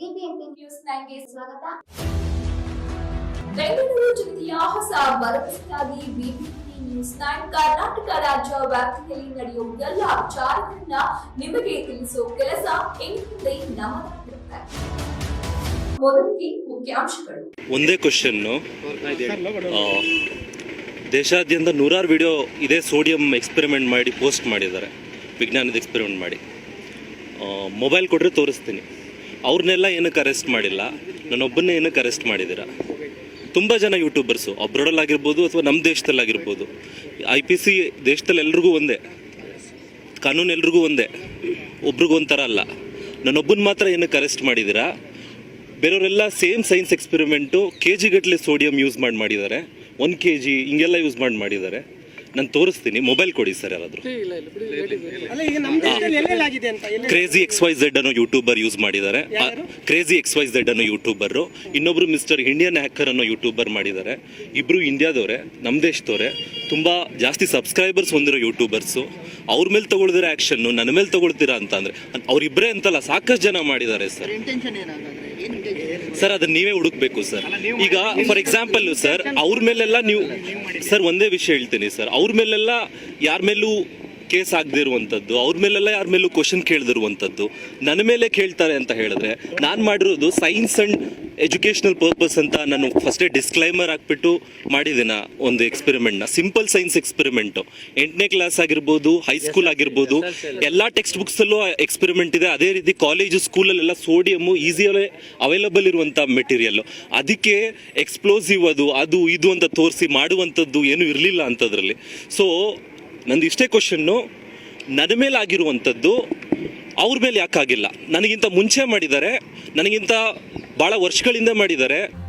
BBMP news ನೈನ್ಗೆ ಸ್ವಾಗತ. ಬೆಂಗಳೂರು ಜಿಲ್ಲೆಯ ಹೊಸ ಭರವಸೆಯಾಗಿ ಬಿಬಿಎಂಪಿ ನ್ಯೂಸ್ ನೈನ್ ಕರ್ನಾಟಕ ರಾಜ್ಯ ವ್ಯಾಪ್ತಿಯಲ್ಲಿ ನಡೆಯುವ ಎಲ್ಲ ವಿಚಾರಗಳನ್ನ ನಿಮಗೆ ತಿಳಿಸುವ ಕೆಲಸ ಇನ್ಮುಂದೆ ನಮ್ಮದಾಗಿರುತ್ತೆ ಮೊದಲಿಗೆ ಮುಖ್ಯಾಂಶಗಳು. ಒಂದೇ ಕ್ವಶನ್ ದೇಶಾದ್ಯಂತ ನೂರಾರು ವಿಡಿಯೋ ಇದೇ ಸೋಡಿಯಂ ಎಕ್ಸ್ಪೆರಿಮೆಂಟ್ ಮಾಡಿ ಪೋಸ್ಟ್ ಮಾಡಿದ್ದಾರೆ. ವಿಜ್ಞಾನದ ಎಕ್ಸ್ಪೆರಿಮೆಂಟ್ ಮಾಡಿ. ಮೊಬೈಲ್ ಕೊಟ್ಟರೆ ತೋರಿಸ್ತೀನಿ. ಅವ್ರನ್ನೆಲ್ಲ ಏನಕ್ಕೆ ಅರೆಸ್ಟ್ ಮಾಡಿಲ್ಲ? ನನ್ನೊಬ್ಬನ್ನೇ ಏನಕ್ಕೆ ಅರೆಸ್ಟ್ ಮಾಡಿದ್ದೀರಾ? ತುಂಬ ಜನ ಯೂಟ್ಯೂಬರ್ಸು ಅಬ್ರಾಡಲ್ಲಾಗಿರ್ಬೋದು ಅಥವಾ ನಮ್ಮ ದೇಶದಲ್ಲಾಗಿರ್ಬೋದು. ಐ ಪಿ ಸಿ ದೇಶದಲ್ಲಿ ಎಲ್ರಿಗೂ ಒಂದೇ. ಕಾನೂನು ಎಲ್ರಿಗೂ ಒಂದೇ. ಒಬ್ರಿಗೂ ಒಂಥರ ಅಲ್ಲ. ನನ್ನೊಬ್ಬನ ಮಾತ್ರ ಏನಕ್ಕೆ ಅರೆಸ್ಟ್ ಮಾಡಿದ್ದೀರಾ? ಬೇರೆಯವರೆಲ್ಲ ಸೇಮ್ ಸೈನ್ಸ್ ಎಕ್ಸ್ಪೆರಿಮೆಂಟು ಕೆ ಜಿಗಟ್ಟಲೆ ಸೋಡಿಯಂ ಯೂಸ್ ಮಾಡಿ ಮಾಡಿದ್ದಾರೆ. ಒನ್ ಕೆ ಜಿ ಹಿಂಗೆಲ್ಲ ಯೂಸ್ ಮಾಡಿ ಮಾಡಿದ್ದಾರೆ. ನಾನು ತೋರಿಸ್ತೀನಿ. ಮೊಬೈಲ್ ಕೊಡಿ ಸರ್ ಯಾರಾದರೂ. ಅಲ್ಲ ಈಗ ನಮ್ಮ ದೇಶದಲ್ಲಿ ಎಲ್ಲೆಲ್ಲಾಗಿದೆ ಅಂತ? ಎಲ್ಲ ಕ್ರೇಜಿ ಎಕ್ಸ್ ವೈ ಝೆಡ್ ಅನ್ನೋ ಯೂಟ್ಯೂಬರ್ ಯೂಸ್ ಮಾಡಿದ್ದಾರೆ. ಕ್ರೇಜಿ ಎಕ್ಸ್ ವೈ ಝೆಡ್ ಅನ್ನೋ ಯೂಟ್ಯೂಬರು ಇನ್ನೊಬ್ರು ಮಿಸ್ಟರ್ ಇಂಡಿಯನ್ ಹ್ಯಾಕರ್ ಅನ್ನೋ ಯೂಟ್ಯೂಬರ್ ಮಾಡಿದ್ದಾರೆ. ಇಬ್ರು ಇಂಡಿಯಾದವರೇ ನಮ್ಮ ದೇಶದವರೇ. ತುಂಬ ಜಾಸ್ತಿ ಸಬ್ಸ್ಕ್ರೈಬರ್ಸ್ ಹೊಂದಿರೋ ಯೂಟ್ಯೂಬರ್ಸು ಅವ್ರ ಮೇಲೆ ತಗೊಳ್ದಿರೋ ಆ್ಯಕ್ಷನ್ನು ನನ್ನ ಮೇಲೆ ತಗೊಳ್ತೀರಾ ಅಂತ ಅಂದರೆ ಅವ್ರಿಬ್ಬರೇ ಅಂತಲ್ಲ ಸಾಕಷ್ಟು ಜನ ಮಾಡಿದ್ದಾರೆ ಸರ್ ಸರ್ ಅದನ್ನ ನೀವೇ ಹುಡುಕ್ಬೇಕು ಸರ್ ಈಗ ಫಾರ್ ಎಕ್ಸಾಂಪಲ್ ಸರ್ ಅವ್ರ ಮೇಲೆಲ್ಲ ನೀವು ಸರ್ ಒಂದೇ ವಿಷಯ ಹೇಳ್ತೀನಿ ಸರ್ ಅವ್ರ ಮೇಲೆಲ್ಲ ಯಾರ ಮೇಲೂ ಕೇಸ್ ಆಗದೆ ಇರುವಂಥದ್ದು ಅವ್ರ ಮೇಲೆಲ್ಲ ಯಾರ ಮೇಲೂ ಕ್ವಶನ್ ಕೇಳದಿರುವಂಥದ್ದು ನನ್ನ ಮೇಲೆ ಕೇಳ್ತಾರೆ ಅಂತ ಹೇಳಿದ್ರೆ ನಾನು ಮಾಡಿರೋದು ಸೈನ್ಸ್ ಅಂಡ್ ಎಜುಕೇಷನಲ್ ಪರ್ಪಸ್ ಅಂತ ನಾನು ಫಸ್ಟೇ ಡಿಸ್ಕ್ಲೈಮರ್ ಹಾಕ್ಬಿಟ್ಟು ಮಾಡಿದ್ದೀನ ಒಂದು ಎಕ್ಸ್ಪೆರಿಮೆಂಟ್ನ ಸಿಂಪಲ್ ಸೈನ್ಸ್ ಎಕ್ಸ್ಪೆರಿಮೆಂಟು ಎಂಟನೇ ಕ್ಲಾಸ್ ಆಗಿರ್ಬೋದು ಹೈಸ್ಕೂಲ್ ಆಗಿರ್ಬೋದು ಎಲ್ಲ ಟೆಕ್ಸ್ಟ್ ಬುಕ್ಸಲ್ಲೂ ಎಕ್ಸ್ಪೆರಿಮೆಂಟ್ ಇದೆ. ಅದೇ ರೀತಿ ಕಾಲೇಜು ಸ್ಕೂಲಲ್ಲೆಲ್ಲ ಸೋಡಿಯಮ್ಮು ಈಸಿಯಲ್ಲೇ ಅವೈಲಬಲ್ ಇರುವಂಥ ಮೆಟೀರಿಯಲ್ಲು ಅದಕ್ಕೆ ಎಕ್ಸ್ಪ್ಲೋಸಿವ್ ಅದು ಅದು ಇದು ಅಂತ ತೋರಿಸಿ ಮಾಡುವಂಥದ್ದು ಏನೂ ಇರಲಿಲ್ಲ ಅಂಥದ್ರಲ್ಲಿ ಸೊ ನಂದು ಇಷ್ಟೇ ಕ್ವಶನ್ನು ನನ್ನ ಮೇಲೆ ಆಗಿರುವಂಥದ್ದು ಅವ್ರ ಮೇಲೆ ಯಾಕಾಗಿಲ್ಲ. ನನಗಿಂತ ಮುಂಚೆ ಮಾಡಿದ್ದಾರೆ, ನನಗಿಂತ ಭಾಳ ವರ್ಷಗಳಿಂದ ಮಾಡಿದ್ದಾರೆ.